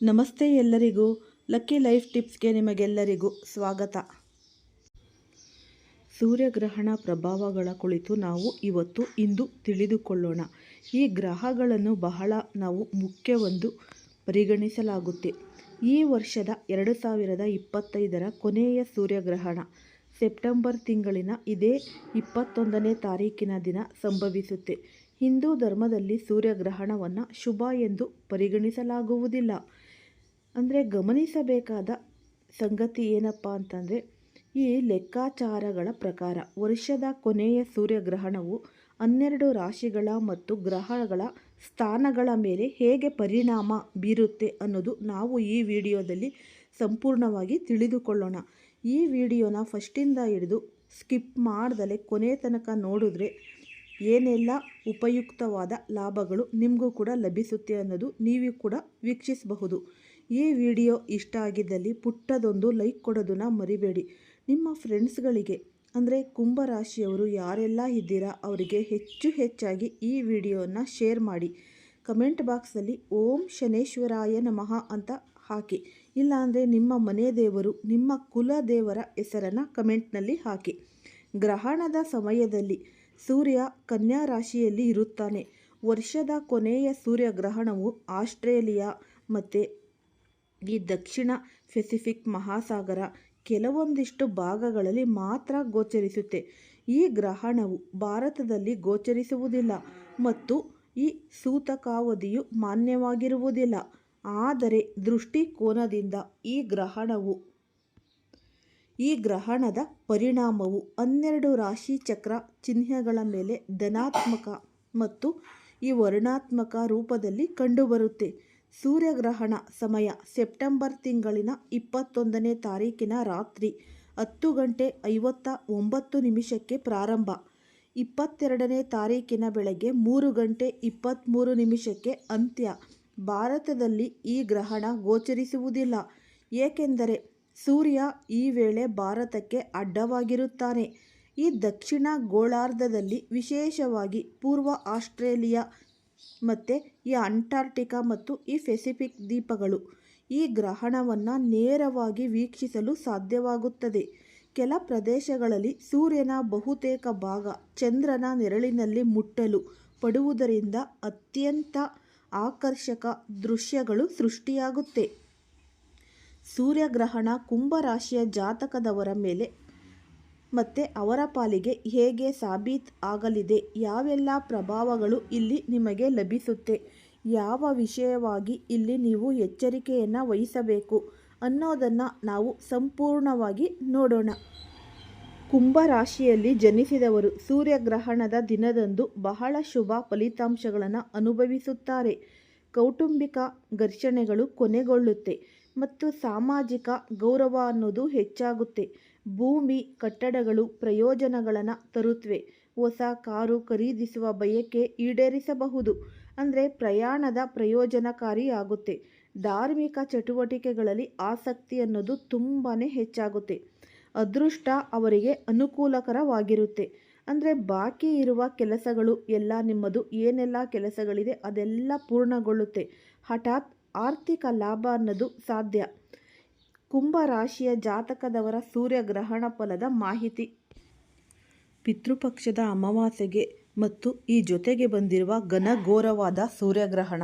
ನಮಸ್ತೆ ಎಲ್ಲರಿಗೂ. Lucky life ಟಿಪ್ಸ್ಗೆ ನಿಮಗೆಲ್ಲರಿಗೂ ಸ್ವಾಗತ. ಸೂರ್ಯಗ್ರಹಣ ಪ್ರಭಾವಗಳ ಕುಳಿತು ನಾವು ಇವತ್ತು ಇಂದು ತಿಳಿದುಕೊಳ್ಳೋಣ. ಈ ಗ್ರಹಗಳನ್ನು ಬಹಳ ನಾವು ಮುಖ್ಯವೆಂದು ಪರಿಗಣಿಸಲಾಗುತ್ತೆ. ಈ ವರ್ಷದ ಎರಡು ಸಾವಿರದ ಇಪ್ಪತ್ತೈದರ ಕೊನೆಯ ಸೂರ್ಯಗ್ರಹಣ, ಸೆಪ್ಟೆಂಬರ್ ತಿಂಗಳಿನ ಇದೇ ಇಪ್ಪತ್ತೊಂದನೇ ತಾರೀಕಿನ ದಿನ ಸಂಭವಿಸುತ್ತೆ. ಹಿಂದೂ ಧರ್ಮದಲ್ಲಿ ಸೂರ್ಯಗ್ರಹಣವನ್ನು ಶುಭ ಎಂದು ಪರಿಗಣಿಸಲಾಗುವುದಿಲ್ಲ. ಅಂದರೆ ಗಮನಿಸಬೇಕಾದ ಸಂಗತಿ ಏನಪ್ಪ ಅಂತಂದರೆ, ಈ ಲೆಕ್ಕಾಚಾರಗಳ ಪ್ರಕಾರ ವರ್ಷದ ಕೊನೆಯ ಸೂರ್ಯಗ್ರಹಣವು ಹನ್ನೆರಡು ರಾಶಿಗಳ ಮತ್ತು ಗ್ರಹಗಳ ಸ್ಥಾನಗಳ ಮೇಲೆ ಹೇಗೆ ಪರಿಣಾಮ ಬೀರುತ್ತೆ ಅನ್ನೋದು ನಾವು ಈ ವಿಡಿಯೋದಲ್ಲಿ ಸಂಪೂರ್ಣವಾಗಿ ತಿಳಿದುಕೊಳ್ಳೋಣ. ಈ ವಿಡಿಯೋನ ಫಸ್ಟಿಂದ ಹಿಡಿದು ಸ್ಕಿಪ್ ಮಾಡ್ದಲೆ ಕೊನೆ ತನಕ ನೋಡಿದ್ರೆ ಏನೆಲ್ಲ ಉಪಯುಕ್ತವಾದ ಲಾಭಗಳು ನಿಮಗೂ ಕೂಡ ಲಭಿಸುತ್ತೆ ಅನ್ನೋದು ನೀವು ಕೂಡ ವೀಕ್ಷಿಸಬಹುದು. ಈ ವಿಡಿಯೋ ಇಷ್ಟ ಆಗಿದ್ದಲ್ಲಿ ಪುಟ್ಟದೊಂದು ಲೈಕ್ ಕೊಡೋದನ್ನು ಮರಿಬೇಡಿ. ನಿಮ್ಮ ಫ್ರೆಂಡ್ಸ್ಗಳಿಗೆ, ಅಂದರೆ ಕುಂಭರಾಶಿಯವರು ಯಾರೆಲ್ಲ ಇದ್ದೀರಾ, ಅವರಿಗೆ ಹೆಚ್ಚು ಹೆಚ್ಚಾಗಿ ಈ ವಿಡಿಯೋನ ಶೇರ್ ಮಾಡಿ. ಕಮೆಂಟ್ ಬಾಕ್ಸಲ್ಲಿ ಓಂ ಶನೇಶ್ವರಾಯ ನಮಃ ಅಂತ ಹಾಕಿ. ಇಲ್ಲಾಂದರೆ ನಿಮ್ಮ ಮನೆ ದೇವರು, ನಿಮ್ಮ ಕುಲ ದೇವರ ಹೆಸರನ್ನು ಕಮೆಂಟ್ನಲ್ಲಿ ಹಾಕಿ. ಗ್ರಹಣದ ಸಮಯದಲ್ಲಿ ಸೂರ್ಯ ಕನ್ಯಾ ರಾಶಿಯಲ್ಲಿ ಇರುತ್ತಾನೆ. ವರ್ಷದ ಕೊನೆಯ ಸೂರ್ಯಗ್ರಹಣವು ಆಸ್ಟ್ರೇಲಿಯಾ ಮತ್ತು ಈ ದಕ್ಷಿಣ ಪೆಸಿಫಿಕ್ ಮಹಾಸಾಗರ ಕೆಲವೊಂದಿಷ್ಟು ಭಾಗಗಳಲ್ಲಿ ಮಾತ್ರ ಗೋಚರಿಸುತ್ತೆ. ಈ ಗ್ರಹಣವು ಭಾರತದಲ್ಲಿ ಗೋಚರಿಸುವುದಿಲ್ಲ ಮತ್ತು ಈ ಸೂತಕಾವಧಿಯು ಮಾನ್ಯವಾಗಿರುವುದಿಲ್ಲ. ಆದರೆ ದೃಷ್ಟಿಕೋನದಿಂದ ಈ ಗ್ರಹಣವು, ಈ ಗ್ರಹಣದ ಪರಿಣಾಮವು ಹನ್ನೆರಡು ರಾಶಿ ಚಕ್ರ ಚಿಹ್ನೆಗಳ ಮೇಲೆ ಧನಾತ್ಮಕ ಮತ್ತು ಈ ವರ್ಣಾತ್ಮಕ ರೂಪದಲ್ಲಿ ಕಂಡುಬರುತ್ತೆ. ಸೂರ್ಯಗ್ರಹಣ ಸಮಯ ಸೆಪ್ಟೆಂಬರ್ ತಿಂಗಳಿನ ಇಪ್ಪತ್ತೊಂದನೇ ತಾರೀಕಿನ ರಾತ್ರಿ ಹತ್ತು ಗಂಟೆ ಐವತ್ತ ಒಂಬತ್ತು ನಿಮಿಷಕ್ಕೆ ಪ್ರಾರಂಭ. ಇಪ್ಪತ್ತೆರಡನೇ ತಾರೀಕಿನ ಬೆಳಗ್ಗೆ ಮೂರು ಗಂಟೆ ಇಪ್ಪತ್ತ್ಮೂರು ನಿಮಿಷಕ್ಕೆ ಅಂತ್ಯ. ಭಾರತದಲ್ಲಿ ಈ ಗ್ರಹಣ ಗೋಚರಿಸುವುದಿಲ್ಲ. ಏಕೆಂದರೆ ಸೂರ್ಯ ಈ ವೇಳೆ ಭಾರತಕ್ಕೆ ಅಡ್ಡವಾಗಿರುತ್ತಾನೆ. ಈ ದಕ್ಷಿಣ ಗೋಳಾರ್ಧದಲ್ಲಿ ವಿಶೇಷವಾಗಿ ಪೂರ್ವ ಆಸ್ಟ್ರೇಲಿಯಾ ಮತ್ತು ಈ ಅಂಟಾರ್ಟಿಕಾ ಮತ್ತು ಈ ಪೆಸಿಫಿಕ್ ದ್ವೀಪಗಳು ಈ ಗ್ರಹಣವನ್ನು ನೇರವಾಗಿ ವೀಕ್ಷಿಸಲು ಸಾಧ್ಯವಾಗುತ್ತದೆ. ಕೆಲ ಪ್ರದೇಶಗಳಲ್ಲಿ ಸೂರ್ಯನ ಬಹುತೇಕ ಭಾಗ ಚಂದ್ರನ ನೆರಳಿನಲ್ಲಿ ಮುಟ್ಟಲು ಪಡುವುದರಿಂದ ಅತ್ಯಂತ ಆಕರ್ಷಕ ದೃಶ್ಯಗಳು ಸೃಷ್ಟಿಯಾಗುತ್ತೆ. ಸೂರ್ಯಗ್ರಹಣ ಕುಂಭರಾಶಿಯ ಜಾತಕದವರ ಮೇಲೆ ಮತ್ತು ಅವರ ಪಾಲಿಗೆ ಹೇಗೆ ಸಾಬೀತ್ ಆಗಲಿದೆ, ಯಾವೆಲ್ಲ ಪ್ರಭಾವಗಳು ಇಲ್ಲಿ ನಿಮಗೆ ಲಭಿಸುತ್ತೆ, ಯಾವ ವಿಷಯವಾಗಿ ಇಲ್ಲಿ ನೀವು ಎಚ್ಚರಿಕೆಯನ್ನು ವಹಿಸಬೇಕು ಅನ್ನೋದನ್ನು ನಾವು ಸಂಪೂರ್ಣವಾಗಿ ನೋಡೋಣ. ಕುಂಭರಾಶಿಯಲ್ಲಿ ಜನಿಸಿದವರು ಸೂರ್ಯಗ್ರಹಣದ ದಿನದಂದು ಬಹಳ ಶುಭ ಫಲಿತಾಂಶಗಳನ್ನು ಅನುಭವಿಸುತ್ತಾರೆ. ಕೌಟುಂಬಿಕ ಘರ್ಷಣೆಗಳು ಕೊನೆಗೊಳ್ಳುತ್ತೆ ಮತ್ತು ಸಾಮಾಜಿಕ ಗೌರವ ಅನ್ನೋದು ಹೆಚ್ಚಾಗುತ್ತೆ. ಭೂಮಿ ಕಟ್ಟಡಗಳು ಪ್ರಯೋಜನಗಳನ್ನು ತರುತ್ತವೆ ಹೊಸ ಕಾರು ಖರೀದಿಸುವ ಬಯಕೆ ಈಡೇರಿಸಬಹುದು. ಅಂದರೆ ಪ್ರಯಾಣದ ಪ್ರಯೋಜನಕಾರಿಯಾಗುತ್ತೆ ಧಾರ್ಮಿಕ ಚಟುವಟಿಕೆಗಳಲ್ಲಿ ಆಸಕ್ತಿ ಅನ್ನೋದು ತುಂಬಾ ಹೆಚ್ಚಾಗುತ್ತೆ. ಅದೃಷ್ಟ ಅವರಿಗೆ ಅನುಕೂಲಕರವಾಗಿರುತ್ತೆ. ಅಂದರೆ ಬಾಕಿ ಇರುವ ಕೆಲಸಗಳು ಎಲ್ಲ ನಿಮ್ಮದು, ಏನೆಲ್ಲ ಕೆಲಸಗಳಿದೆ ಅದೆಲ್ಲ ಪೂರ್ಣಗೊಳ್ಳುತ್ತೆ. ಹಠಾತ್ ಆರ್ಥಿಕ ಲಾಭ ಅನ್ನೋದು ಸಾಧ್ಯ. ಕುಂಭ ರಾಶಿಯ ಜಾತಕದವರ ಸೂರ್ಯಗ್ರಹಣ ಫಲದ ಮಾಹಿತಿ. ಪಿತೃಪಕ್ಷದ ಅಮಾವಾಸ್ಯೆಗೆ ಮತ್ತು ಈ ಜೊತೆಗೆ ಬಂದಿರುವ ಘನಘೋರವಾದ ಸೂರ್ಯಗ್ರಹಣ.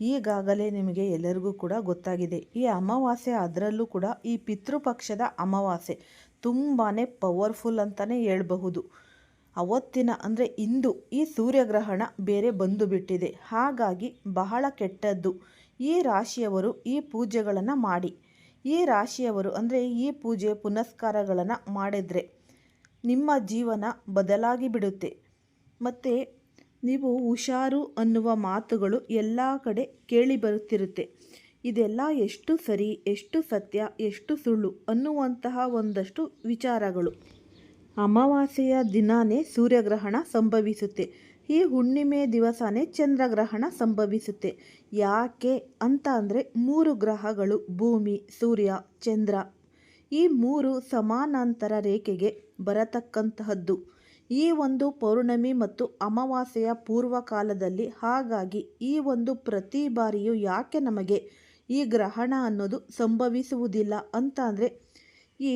ಈಗಾಗಲೇ ನಿಮಗೆ ಎಲ್ಲರಿಗೂ ಕೂಡ ಗೊತ್ತಾಗಿದೆ. ಈ ಅಮಾವಾಸ್ಯೆ ಅದರಲ್ಲೂ ಕೂಡ ಈ ಪಿತೃಪಕ್ಷದ ಅಮಾವಾಸ್ಯೆ ತುಂಬಾ ಪವರ್ಫುಲ್ ಅಂತಲೇ ಹೇಳಬಹುದು. ಅವತ್ತಿನ ಅಂದರೆ ಇಂದು ಈ ಸೂರ್ಯಗ್ರಹಣ ಬೇರೆ ಬಂದು ಬಿಟ್ಟಿದೆ. ಹಾಗಾಗಿ ಬಹಳ ಕೆಟ್ಟದ್ದು. ಈ ರಾಶಿಯವರು ಈ ಪೂಜೆಗಳನ್ನು ಮಾಡಿ. ಈ ರಾಶಿಯವರು ಅಂದರೆ ಈ ಪೂಜೆ ಪುನಸ್ಕಾರಗಳನ್ನು ಮಾಡಿದರೆ ನಿಮ್ಮ ಜೀವನ ಬದಲಾಗಿ ಬಿಡುತ್ತೆ. ಮತ್ತು ನೀವು ಹುಷಾರು ಅನ್ನುವ ಮಾತುಗಳು ಎಲ್ಲ ಕಡೆ ಕೇಳಿ ಬರುತ್ತಿರುತ್ತೆ. ಇದೆಲ್ಲ ಎಷ್ಟು ಸರಿ, ಎಷ್ಟು ಸತ್ಯ, ಎಷ್ಟು ಸುಳ್ಳು ಅನ್ನುವಂತಹ ಒಂದಷ್ಟು ವಿಚಾರಗಳು. ಅಮಾವಾಸ್ಯೆಯ ದಿನಾನೇ ಸೂರ್ಯಗ್ರಹಣ ಸಂಭವಿಸುತ್ತೆ. ಈ ಹುಣ್ಣಿಮೆ ದಿವಸನೇ ಚಂದ್ರಗ್ರಹಣ ಸಂಭವಿಸುತ್ತೆ. ಯಾಕೆ ಅಂತ ಅಂದರೆ ಮೂರು ಗ್ರಹಗಳು, ಭೂಮಿ, ಸೂರ್ಯ, ಚಂದ್ರ. ಈ ಮೂರು ಸಮಾನಾಂತರ ರೇಖೆಗೆ ಬರತಕ್ಕಂತಹದ್ದು. ಈ ಒಂದು ಪೌರ್ಣಮಿ ಮತ್ತು ಅಮಾವಾಸ್ಯೆಯ ಪೂರ್ವ ಕಾಲದಲ್ಲಿ ಹಾಗಾಗಿ ಈ ಒಂದು ಪ್ರತಿ ಬಾರಿಯೂ ಯಾಕೆ ನಮಗೆ ಈ ಗ್ರಹಣ ಅನ್ನೋದು ಸಂಭವಿಸುವುದಿಲ್ಲ ಅಂತ ಅಂದರೆ ಈ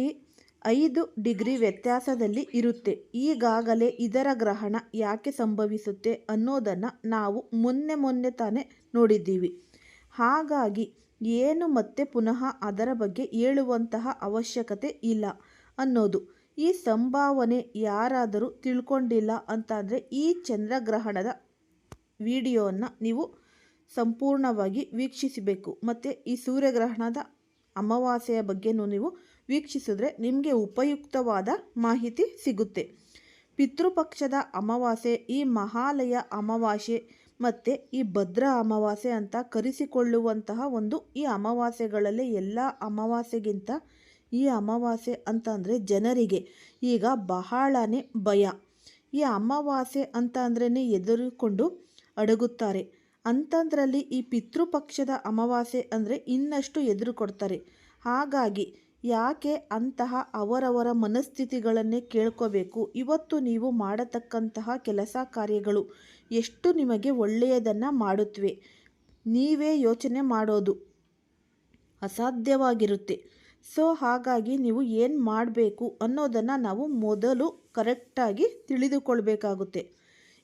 ಐದು ಡಿಗ್ರಿ ವ್ಯತ್ಯಾಸದಲ್ಲಿ ಇರುತ್ತೆ. ಈಗಾಗಲೇ ಇದರ ಗ್ರಹಣ ಯಾಕೆ ಸಂಭವಿಸುತ್ತೆ ಅನ್ನೋದನ್ನು ನಾವು ಮೊನ್ನೆ ಮೊನ್ನೆ ತಾನೇ ನೋಡಿದ್ದೀವಿ. ಹಾಗಾಗಿ ಏನು ಮತ್ತೆ ಪುನಃ ಅದರ ಬಗ್ಗೆ ಹೇಳುವಂತಹ ಅವಶ್ಯಕತೆ ಇಲ್ಲ ಅನ್ನೋದು. ಈ ಸಂಭಾವನೆ ಯಾರಾದರೂ ತಿಳ್ಕೊಂಡಿಲ್ಲ ಅಂತಂದರೆ ಈ ಚಂದ್ರಗ್ರಹಣದ ವಿಡಿಯೋವನ್ನು ನೀವು ಸಂಪೂರ್ಣವಾಗಿ ವೀಕ್ಷಿಸಬೇಕು. ಮತ್ತು ಈ ಸೂರ್ಯಗ್ರಹಣದ ಅಮಾವಾಸ್ಯೆಯ ಬಗ್ಗೆನೂ ನೀವು ವೀಕ್ಷಿಸಿದ್ರೆ ನಿಮಗೆ ಉಪಯುಕ್ತವಾದ ಮಾಹಿತಿ ಸಿಗುತ್ತೆ. ಪಿತೃಪಕ್ಷದ ಅಮಾವಾಸ್ಯೆ ಈ ಮಹಾಲಯ ಅಮಾವಾಸ್ಯೆ ಮತ್ತು ಈ ಭದ್ರ ಅಮಾವಾಸ್ಯೆ ಅಂತ ಕರೆಸಿಕೊಳ್ಳುವಂತಹ ಒಂದು ಈ ಅಮಾವಾಸ್ಯೆಗಳಲ್ಲಿ ಎಲ್ಲ ಅಮಾವಾಸ್ಯೆಗಿಂತ ಈ ಅಮಾವಾಸ್ಯೆ ಅಂತಂದರೆ ಜನರಿಗೆ ಈಗ ಬಹಳನೇ ಭಯ. ಈ ಅಮಾವಾಸ್ಯೆ ಅಂತ ಅಂದ್ರೇ ಎದುರುಕೊಂಡು ಅಡಗುತ್ತಾರೆ. ಅಂಥದ್ರಲ್ಲಿ ಈ ಪಿತೃಪಕ್ಷದ ಅಮಾವಾಸ್ಯೆ ಅಂದರೆ ಇನ್ನಷ್ಟು ಎದುರು ಕೊಡ್ತಾರೆ. ಹಾಗಾಗಿ ಯಾಕೆ ಅಂತಹ ಅವರವರ ಮನಸ್ಥಿತಿಗಳನ್ನೇ ಕೇಳ್ಕೋಬೇಕು? ಇವತ್ತು ನೀವು ಮಾಡತಕ್ಕಂತಹ ಕೆಲಸ ಕಾರ್ಯಗಳು ಎಷ್ಟು ನಿಮಗೆ ಒಳ್ಳೆಯದನ್ನು ಮಾಡುತ್ತವೆ ನೀವೇ ಯೋಚನೆ ಮಾಡೋದು ಅಸಾಧ್ಯವಾಗಿರುತ್ತೆ. ಸೊ, ಹಾಗಾಗಿ ನೀವು ಏನು ಮಾಡಬೇಕು ಅನ್ನೋದನ್ನು ನಾವು ಮೊದಲು ಕರೆಕ್ಟಾಗಿ ತಿಳಿದುಕೊಳ್ಬೇಕಾಗುತ್ತೆ.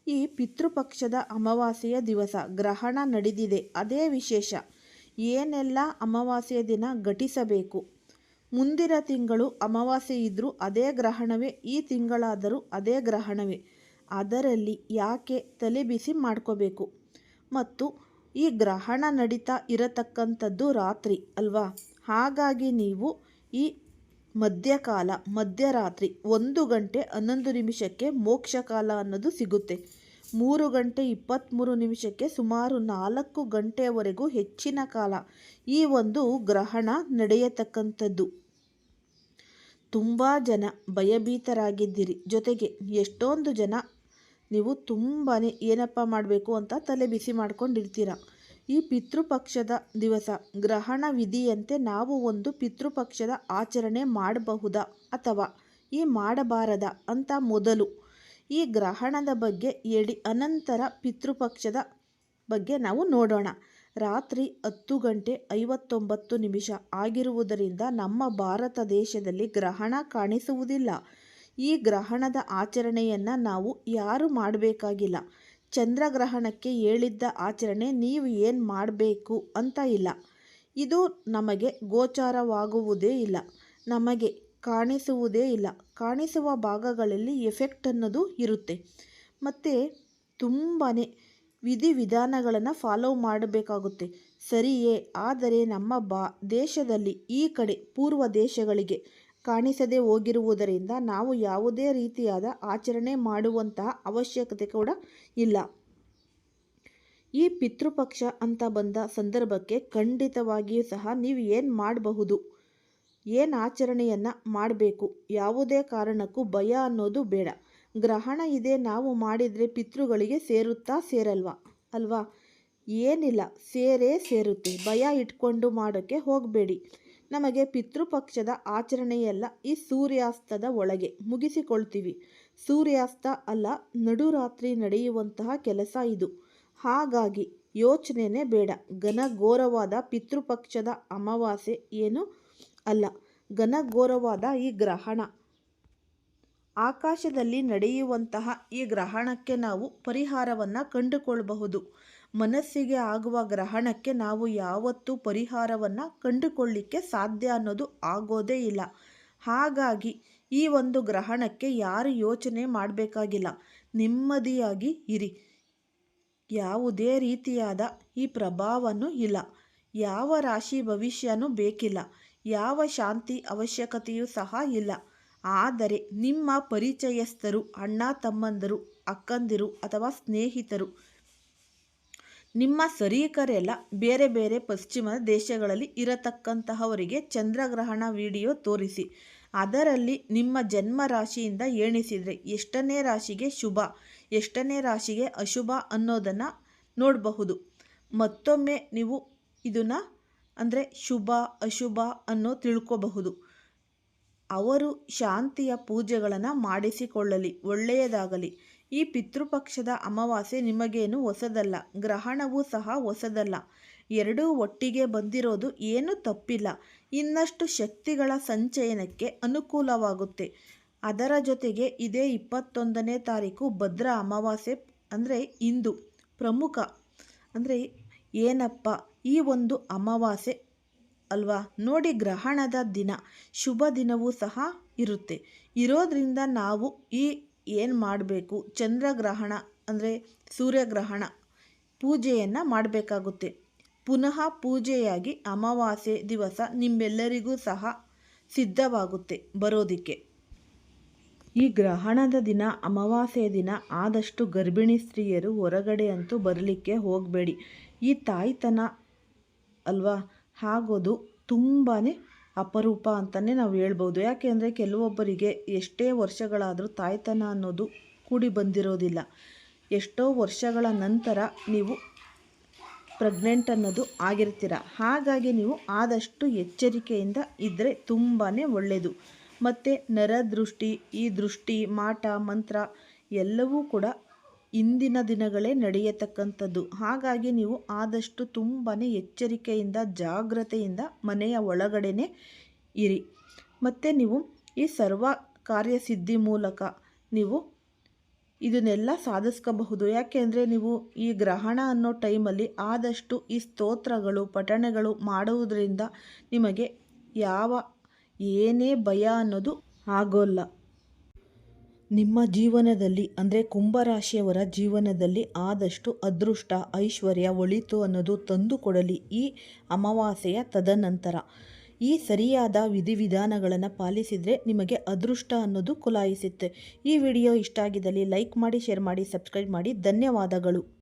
ಈ ಪಿತೃಪಕ್ಷದ ಅಮಾವಾಸ್ಯೆಯ ದಿವಸ ಗ್ರಹಣ ನಡೆದಿದೆ ಅದೇ ವಿಶೇಷ. ಏನೆಲ್ಲ ಅಮಾವಾಸ್ಯೆಯ ದಿನ ಘಟಿಸಬೇಕು? ಮುಂದಿನ ತಿಂಗಳು ಅಮಾವಾಸ್ಯೆ ಇದ್ದರೂ ಅದೇ ಗ್ರಹಣವೇ, ಈ ತಿಂಗಳಾದರೂ ಅದೇ ಗ್ರಹಣವೇ. ಅದರಲ್ಲಿ ಯಾಕೆ ತಲೆ ಬಿಸಿ ಮಾಡ್ಕೋಬೇಕು? ಮತ್ತು ಈ ಗ್ರಹಣ ನಡೀತಾ ಇರತಕ್ಕಂಥದ್ದು ರಾತ್ರಿ ಅಲ್ವಾ? ಹಾಗಾಗಿ ನೀವು ಈ ಮಧ್ಯಕಾಲ, ಮಧ್ಯರಾತ್ರಿ ಒಂದು ಗಂಟೆ ಹನ್ನೊಂದು ನಿಮಿಷಕ್ಕೆ ಮೋಕ್ಷಕಾಲ ಅನ್ನೋದು ಸಿಗುತ್ತೆ. ಮೂರು ಗಂಟೆ ಇಪ್ಪತ್ತ್ಮೂರು ನಿಮಿಷಕ್ಕೆ ಸುಮಾರು ನಾಲ್ಕು ಗಂಟೆವರೆಗೂ ಹೆಚ್ಚಿನ ಕಾಲ ಈ ಒಂದು ಗ್ರಹಣ ನಡೆಯತಕ್ಕಂಥದ್ದು. ತುಂಬ ಜನ ಭಯಭೀತರಾಗಿದ್ದೀರಿ. ಜೊತೆಗೆ ಎಷ್ಟೊಂದು ಜನ ನೀವು ತುಂಬಾ ಏನಪ್ಪ ಮಾಡಬೇಕು ಅಂತ ತಲೆ ಬಿಸಿ ಮಾಡ್ಕೊಂಡಿರ್ತೀರ. ಈ ಪಿತೃಪಕ್ಷದ ದಿವಸ ಗ್ರಹಣ ವಿಧಿಯಂತೆ ನಾವು ಒಂದು ಪಿತೃಪಕ್ಷದ ಆಚರಣೆ ಮಾಡಬಹುದಾ ಅಥವಾ ಈ ಮಾಡಬಾರದ ಅಂತ ಮೊದಲು ಈ ಗ್ರಹಣದ ಬಗ್ಗೆ ಹೇಳಿ, ಅನಂತರ ಪಿತೃಪಕ್ಷದ ಬಗ್ಗೆ ನಾವು ನೋಡೋಣ. ರಾತ್ರಿ ಹತ್ತು ಗಂಟೆ ಐವತ್ತೊಂಬತ್ತು ನಿಮಿಷ ಆಗಿರುವುದರಿಂದ ನಮ್ಮ ಭಾರತ ದೇಶದಲ್ಲಿ ಗ್ರಹಣ ಕಾಣಿಸುವುದಿಲ್ಲ. ಈ ಗ್ರಹಣದ ಆಚರಣೆಯನ್ನು ನಾವು ಯಾರು ಮಾಡಬೇಕಾಗಿಲ್ಲ. ಚಂದ್ರಗ್ರಹಣಕ್ಕೆ ಹೇಳಿದ್ದ ಆಚರಣೆ ನೀವು ಏನು ಮಾಡಬೇಕು ಅಂತ ಇಲ್ಲ. ಇದು ನಮಗೆ ಗೋಚಾರವಾಗುವುದೇ ಇಲ್ಲ. ನಮಗೆ ಕಾಣಿಸುವುದೇ ಇಲ್ಲ. ಕಾಣಿಸುವ ಭಾಗಗಳಲ್ಲಿ ಎಫೆಕ್ಟ್ ಅನ್ನೋದು ಇರುತ್ತೆ. ಮತ್ತು ತುಂಬಾ ವಿಧಿವಿಧಾನಗಳನ್ನು ಫಾಲೋ ಮಾಡಬೇಕಾಗುತ್ತೆ. ಸರಿಯೇ, ಆದರೆ ನಮ್ಮ ಬಾ, ದೇಶದಲ್ಲಿ ಈ ಕಡೆ ಪೂರ್ವ ದೇಶಗಳಿಗೆ ಕಾಣಿಸದೆ ಹೋಗಿರುವುದರಿಂದ ನಾವು ಯಾವುದೇ ರೀತಿಯಾದ ಆಚರಣೆ ಮಾಡುವಂತಹ ಅವಶ್ಯಕತೆ ಕೂಡ ಇಲ್ಲ. ಈ ಪಿತೃಪಕ್ಷ ಅಂತ ಬಂದ ಸಂದರ್ಭಕ್ಕೆ ಖಂಡಿತವಾಗಿಯೂ ಸಹ ನೀವು ಏನು ಮಾಡಬಹುದು? ಏನು ಆಚರಣೆಯನ್ನು ಮಾಡಬೇಕು? ಯಾವುದೇ ಕಾರಣಕ್ಕೂ ಭಯ ಅನ್ನೋದು ಬೇಡ. ಗ್ರಹಣ ಇದೆ, ನಾವು ಮಾಡಿದರೆ ಪಿತೃಗಳಿಗೆ ಸೇರುತ್ತಾ ಸೇರಲ್ವಾ? ಅಲ್ವಾ? ಏನಿಲ್ಲ, ಸೇರೇ ಸೇರುತ್ತೆ. ಭಯ ಇಟ್ಕೊಂಡು ಮಾಡೋಕ್ಕೆ ಹೋಗಬೇಡಿ. ನಮಗೆ ಪಿತೃಪಕ್ಷದ ಆಚರಣೆಯೆಲ್ಲ, ಈ ಸೂರ್ಯಾಸ್ತದ ಒಳಗೆ. ಮುಗಿಸಿಕೊಳ್ತೀವಿ. ಸೂರ್ಯಾಸ್ತ ಅಲ್ಲ, ನಡುರಾತ್ರಿ ನಡೆಯುವಂತಹ ಕೆಲಸ ಇದು. ಹಾಗಾಗಿ ಯೋಚನೆನೇ ಬೇಡ. ಘನಘೋರವಾದ ಪಿತೃಪಕ್ಷದ ಅಮಾವಾಸ್ಯೆ ಏನು ಅಲ್ಲ. ಘನಘೋರವಾದ ಈ ಗ್ರಹಣ. ಆಕಾಶದಲ್ಲಿ ನಡೆಯುವಂತಹ ಈ ಗ್ರಹಣಕ್ಕೆ ನಾವು ಪರಿಹಾರವನ್ನು ಕಂಡುಕೊಳ್ಳಬಹುದು ಮನಸ್ಸಿಗೆ ಆಗುವ ಗ್ರಹಣಕ್ಕೆ ನಾವು ಯಾವತ್ತೂ ಪರಿಹಾರವನ್ನು ಕಂಡುಕೊಳ್ಳಿಕ್ಕೆ ಸಾಧ್ಯ ಅನ್ನೋದು ಆಗೋದೇ ಇಲ್ಲ. ಹಾಗಾಗಿ ಈ ಒಂದು ಗ್ರಹಣಕ್ಕೆ ಯಾರು ಯೋಚನೆ ಮಾಡಬೇಕಾಗಿಲ್ಲ. ನೆಮ್ಮದಿಯಾಗಿ ಇರಿ. ಯಾವುದೇ ರೀತಿಯಾದ ಈ ಪ್ರಭಾವನೂ ಇಲ್ಲ. ಯಾವ ರಾಶಿ ಭವಿಷ್ಯನೂ ಬೇಕಿಲ್ಲ. ಯಾವ ಶಾಂತಿ ಅವಶ್ಯಕತೆಯೂ ಸಹ ಇಲ್ಲ. ಆದರೆ ನಿಮ್ಮ ಪರಿಚಯಸ್ಥರು, ಅಣ್ಣ ತಮ್ಮಂದರು, ಅಕ್ಕಂದಿರು ಅಥವಾ ಸ್ನೇಹಿತರು, ನಿಮ್ಮ ಸರೀಕರೆಲ್ಲ ಬೇರೆ ಬೇರೆ ಪಶ್ಚಿಮ ದೇಶಗಳಲ್ಲಿ ಇರತಕ್ಕಂತಹವರಿಗೆ ಚಂದ್ರಗ್ರಹಣ ವಿಡಿಯೋ ತೋರಿಸಿ, ಅದರಲ್ಲಿ ನಿಮ್ಮ ಜನ್ಮ ರಾಶಿಯಿಂದ ಎಣಿಸಿದರೆ ಎಷ್ಟನೇ ರಾಶಿಗೆ ಶುಭ, ಎಷ್ಟನೇ ರಾಶಿಗೆ ಅಶುಭ ಅನ್ನೋದನ್ನು ನೋಡಬಹುದು. ಮತ್ತೊಮ್ಮೆ ನೀವು ಇದನ್ನು ಅಂದರೆ ಶುಭ, ಅಶುಭ ಅನ್ನೋ ತಿಳ್ಕೋಬಹುದು. ಅವರು ಶಾಂತಿಯ ಪೂಜೆಗಳನ್ನು ಮಾಡಿಸಿಕೊಳ್ಳಲಿ, ಒಳ್ಳೆಯದಾಗಲಿ. ಈ ಪಿತೃಪಕ್ಷದ ಅಮಾವಾಸ್ಯೆ ನಿಮಗೇನು ಹೊಸದಲ್ಲ, ಗ್ರಹಣವೂ ಸಹ ಹೊಸದಲ್ಲ. ಎರಡೂ ಒಟ್ಟಿಗೆ ಬಂದಿರೋದು ಏನೂ ತಪ್ಪಿಲ್ಲ. ಇನ್ನಷ್ಟು ಶಕ್ತಿಗಳ ಸಂಚಯನಕ್ಕೆ ಅನುಕೂಲವಾಗುತ್ತೆ. ಅದರ ಜೊತೆಗೆ ಇದೇ ಇಪ್ಪತ್ತೊಂದನೇ ತಾರೀಕು ಭದ್ರ ಅಮಾವಾಸ್ಯೆ ಅಂದರೆ ಇಂದು ಪ್ರಮುಖ. ಅಂದರೆ ಏನಪ್ಪ, ಈ ಒಂದು ಅಮಾವಾಸ್ಯೆ ಅಲ್ವಾ? ನೋಡಿ ಗ್ರಹಣದ ದಿನ. ಶುಭ ದಿನವೂ ಸಹ ಇರುತ್ತೆ. ಇರೋದ್ರಿಂದ ನಾವು ಈ ಏನು ಮಾಡಬೇಕು? ಚಂದ್ರಗ್ರಹಣ ಅಂದರೆ ಸೂರ್ಯಗ್ರಹಣ ಪೂಜೆಯನ್ನು ಮಾಡಬೇಕಾಗುತ್ತೆ. ಪುನಃ ಪೂಜೆಯಾಗಿ ಅಮಾವಾಸ್ಯೆ ದಿವಸ ನಿಮ್ಮೆಲ್ಲರಿಗೂ ಸಹ ಸಿದ್ಧವಾಗುತ್ತೆ ಬರೋದಕ್ಕೆ. ಈ ಗ್ರಹಣದ ದಿನ, ಅಮಾವಾಸ್ಯೆ ದಿನ ಆದಷ್ಟು ಗರ್ಭಿಣಿ ಸ್ತ್ರೀಯರು ಹೊರಗಡೆ ಅಂತೂ ಬರಲಿಕ್ಕೆ ಹೋಗಬೇಡಿ. ಈ ತಾಯ್ತನ ಅಲ್ವಾ? ಆಗೋದು ತುಂಬಾ ಅಪರೂಪ ಅಂತಲೇ ನಾವು ಹೇಳ್ಬೋದು. ಯಾಕೆಂದರೆ ಕೆಲವೊಬ್ಬರಿಗೆ ಎಷ್ಟೇ ವರ್ಷಗಳಾದರೂ ತಾಯ್ತನ ಅನ್ನೋದು ಕೂಡಿ ಬಂದಿರೋದಿಲ್ಲ. ಎಷ್ಟೋ ವರ್ಷಗಳ ನಂತರ ನೀವು ಪ್ರೆಗ್ನೆಂಟ್ ಅನ್ನೋದು ಆಗಿರ್ತೀರ. ಹಾಗಾಗಿ ನೀವು ಆದಷ್ಟು ಎಚ್ಚರಿಕೆಯಿಂದ ಇದ್ದರೆ ತುಂಬಾ ಒಳ್ಳೆಯದು ಮತ್ತು ನರದೃಷ್ಟಿ, ಈ ದೃಷ್ಟಿ, ಮಾಟ, ಮಂತ್ರ ಎಲ್ಲವೂ ಕೂಡ ಇಂದಿನ ದಿನಗಳೇ ನಡೆಯತಕ್ಕಂಥದ್ದು. ಹಾಗಾಗಿ ನೀವು ಆದಷ್ಟು ತುಂಬಾ ಎಚ್ಚರಿಕೆಯಿಂದ, ಜಾಗ್ರತೆಯಿಂದ ಮನೆಯ ಒಳಗಡೆನೇ ಇರಿ. ಮತ್ತು ನೀವು ಈ ಸರ್ವ ಕಾರ್ಯಸಿದ್ಧಿ ಮೂಲಕ ನೀವು ಇದನ್ನೆಲ್ಲ ಸಾಧಿಸ್ಕೋಬಹುದು. ಯಾಕೆಂದರೆ ನೀವು ಈ ಗ್ರಹಣ ಅನ್ನೋ ಟೈಮಲ್ಲಿ ಆದಷ್ಟು ಈ ಸ್ತೋತ್ರಗಳು, ಪಠಣೆಗಳು ಮಾಡುವುದರಿಂದ ನಿಮಗೆ ಯಾವ ಏನೇ ಭಯ ಅನ್ನೋದು ಆಗೋಲ್ಲ. ನಿಮ್ಮ ಜೀವನದಲ್ಲಿ, ಅಂದರೆ ಕುಂಭರಾಶಿಯವರ ಜೀವನದಲ್ಲಿ ಆದಷ್ಟು ಅದೃಷ್ಟ, ಐಶ್ವರ್ಯ ಒಳಿತು ಅನ್ನೋದು ತಂದು ಕೊಡಲಿ ಈ ಅಮಾವಾಸ್ಯೆಯ ತದನಂತರ. ಈ ಸರಿಯಾದ ವಿಧಿವಿಧಾನಗಳನ್ನು ಪಾಲಿಸಿದರೆ ನಿಮಗೆ ಅದೃಷ್ಟ ಅನ್ನೋದು ಕುಲಾಯಿಸುತ್ತೆ. ಈ ವಿಡಿಯೋ ಇಷ್ಟ ಆಗಿದ್ದಲ್ಲಿ ಲೈಕ್ ಮಾಡಿ, ಶೇರ್ ಮಾಡಿ, ಸಬ್ಸ್ಕ್ರೈಬ್ ಮಾಡಿ. ಧನ್ಯವಾದಗಳು.